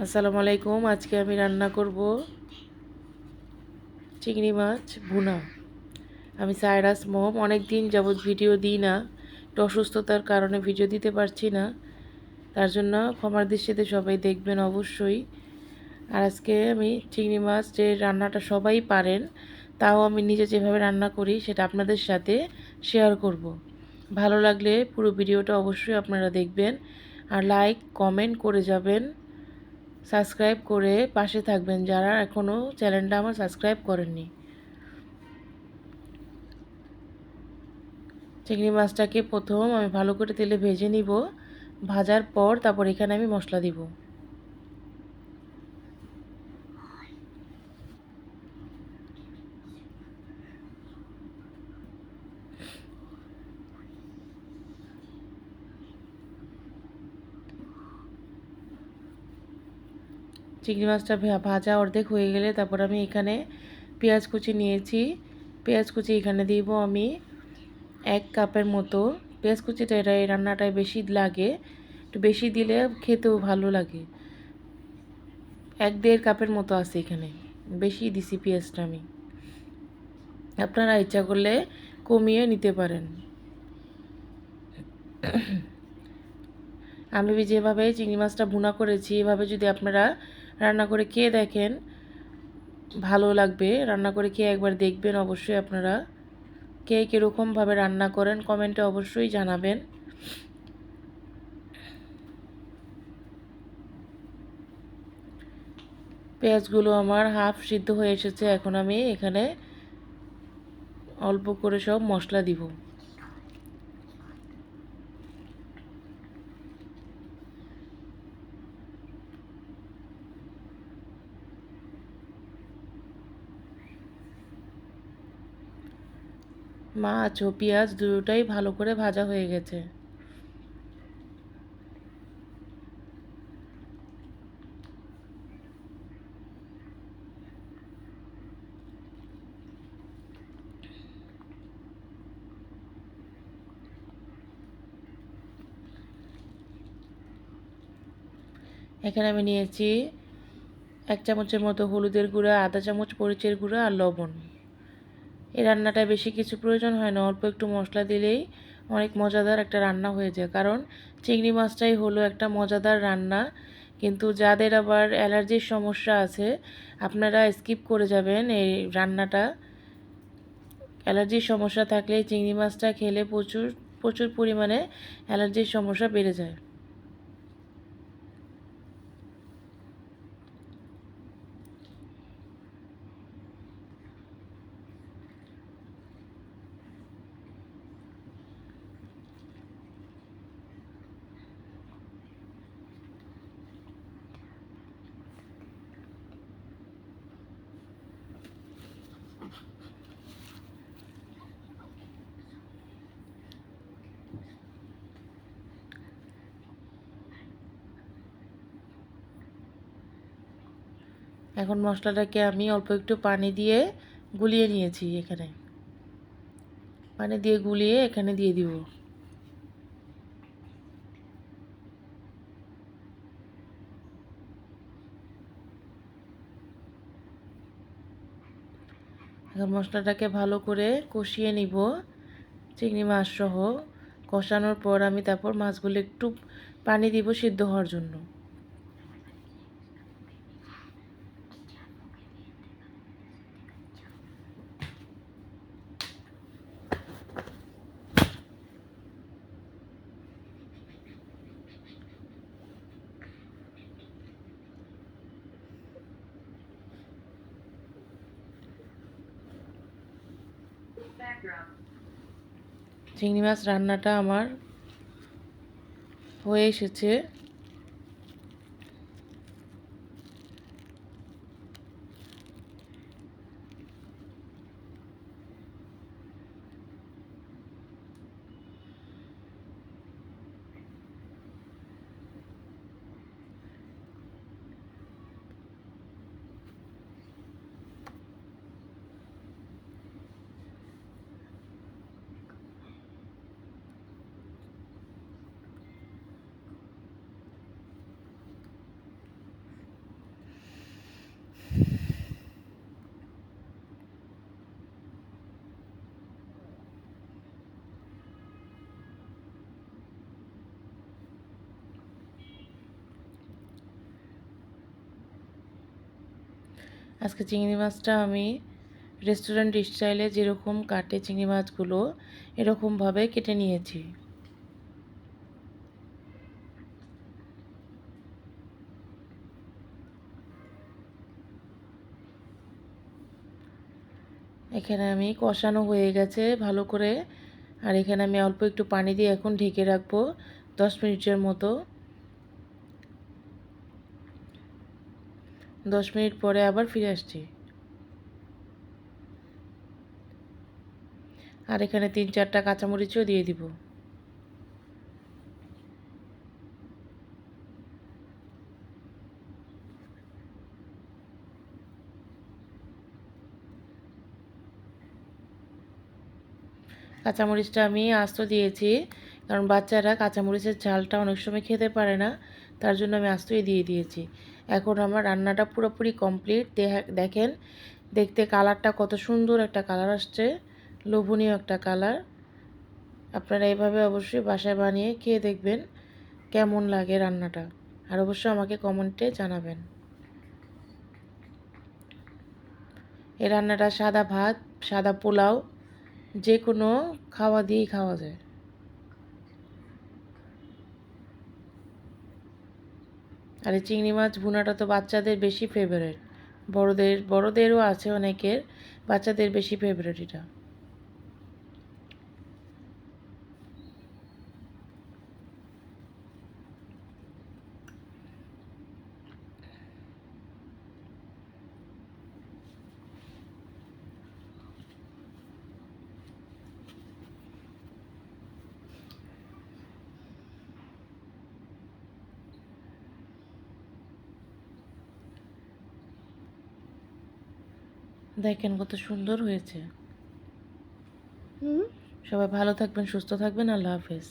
আসসালামু আলাইকুম, আজকে আমি রান্না করব চিংড়ি মাছ ভুনা। আমি সাইরাস মোম অনেক দিন যাবৎ ভিডিও দিই না, একটু অসুস্থতার কারণে ভিডিও দিতে পারছি না। তার জন্য ক্ষমার দৃষ্টিতে সবাই দেখবেন অবশ্যই। আর আজকে আমি চিংড়ি মাছ যে রান্নাটা সবাই পারেন, তাও আমি নিজে যেভাবে রান্না করি সেটা আপনাদের সাথে শেয়ার করব। ভালো লাগলে পুরো ভিডিওটা অবশ্যই আপনারা দেখবেন। আর লাইক, কমেন্ট করে যাবেন। সাবস্ক্রাইব করে পাশে থাকবেন যারা এখনও চ্যানেলটা আমার সাবস্ক্রাইব করেননি। চিংড়ি মাছটাকে প্রথম আমি ভালো করে তেলে ভেজে নিব, ভাজার পর তারপর এখানে আমি মশলা দিব। চিংড়ি মাছটা ভাজা অর্ধেক হয়ে গেলে তারপর আমি এখানে পেঁয়াজ কুচি নিয়েছি। পেঁয়াজ কুচি এখানে দিব আমি এক কাপের মতো। পেঁয়াজ কুচিটা এটা এই রান্নাটায় বেশি লাগে। একটু বেশি দিলে খেতেও ভালো লাগে। এক দেড় কাপের মতো আছে এখানে। বেশি দিছি পেঁয়াজটা আমি। আপনারা ইচ্ছা করলে কমিয়ে নিতে পারেন। আমি যেভাবে চিংড়ি মাছটা ভুনা করেছি, এভাবে যদি আপনারা রান্না করে খেয়ে দেখেন, ভালো লাগবে। রান্না করে খেয়ে একবার দেখবেন অবশ্যই আপনারা। কে কীরকমভাবে রান্না করেন কমেন্টে অবশ্যই জানাবেন। পেঁয়াজগুলো আমার হাফ সিদ্ধ হয়ে এসেছে, এখন আমি এখানে অল্প করে সব মশলা দিব। মাছ ও পেঁয়াজ দুটোটাই ভালো করে ভাজা হয়ে গেছে। এখানে আমি নিয়েছি এক চামচের মতো হলুদের গুঁড়া, আধা চামচ মরিচের গুঁড়া আর লবণ। এই রান্নাটায় বেশি কিছু প্রয়োজন হয় না, অল্প একটু মশলা দিলেই অনেক মজাদার একটা রান্না হয়ে যায়। কারণ চিংড়ি মাছটাই হলো একটা মজাদার রান্না, কিন্তু যাদের আবার অ্যালার্জির সমস্যা আছে, আপনারা স্কিপ করে যাবেন এই রান্নাটা। অ্যালার্জির সমস্যা থাকলে চিংড়ি মাছটা খেলে প্রচুর প্রচুর পরিমাণে অ্যালার্জির সমস্যা বেড়ে যায়। এখন মশলাটাকে আমি অল্প একটু পানি দিয়ে গুলিয়ে নিয়েছি এখানে। পানি দিয়ে গুলিয়ে এখানে দিয়ে দিব। এখন মশলাটাকে ভালো করে কষিয়ে নিব, চিংড়ি মাছ সহ কষানোর পর আমি তারপর মাছগুলো একটু পানি দিব সিদ্ধ হওয়ার জন্য। চিংড়ি মাছ রান্নাটা আমার হয়ে এসেছে। আজকে চিংড়ি মাছটা আমি রেস্টুরেন্ট স্টাইলে যেরকম কাটে চিংড়ি মাছগুলো, এরকমভাবে কেটে নিয়েছি। এখানে আমি কষানো হয়ে গেছে ভালো করে, আর এখানে আমি অল্প একটু পানি দিয়ে এখন ঢেকে রাখব দশ মিনিটের মতো। দশ মিনিট পরে আবার ফিরে আসছি। আর এখানে তিন চারটা কাঁচামরিচও দিয়ে দিব। কাঁচামরিচটা আমি আস্ত দিয়েছি, কারণ বাচ্চারা কাঁচামরিচের ঝালটা অনেক সময় খেতে পারে না। তার জন্য আমি আস্তই দিয়ে দিয়েছি। এখন আমার রান্নাটা পুরোপুরি কমপ্লিট দেখেন, দেখতে কালারটা কত সুন্দর একটা কালার আসছে। লোভনীয় একটা কালার আপনারা এইভাবে অবশ্যই বাসায় বানিয়ে খেয়ে দেখবেন কেমন লাগে রান্নাটা। আর অবশ্যই আমাকে কমেন্টে জানাবেন। এই রান্নাটা সাদা ভাত, সাদা পোলাও যে কোনো খাওয়া দিয়েই খাওয়া যায়। আর এই চিংড়ি মাছ ভুনাটা তো বাচ্চাদের বেশি ফেভারেট বড়দের, বড়দেরও আছে অনেকের, বাচ্চাদের বেশি ফেভারেট এটা। দেখেন কত সুন্দর হয়েছে। সবাই ভালো থাকবেন সুস্থ থাকবেন আল্লাহ হাফেজ।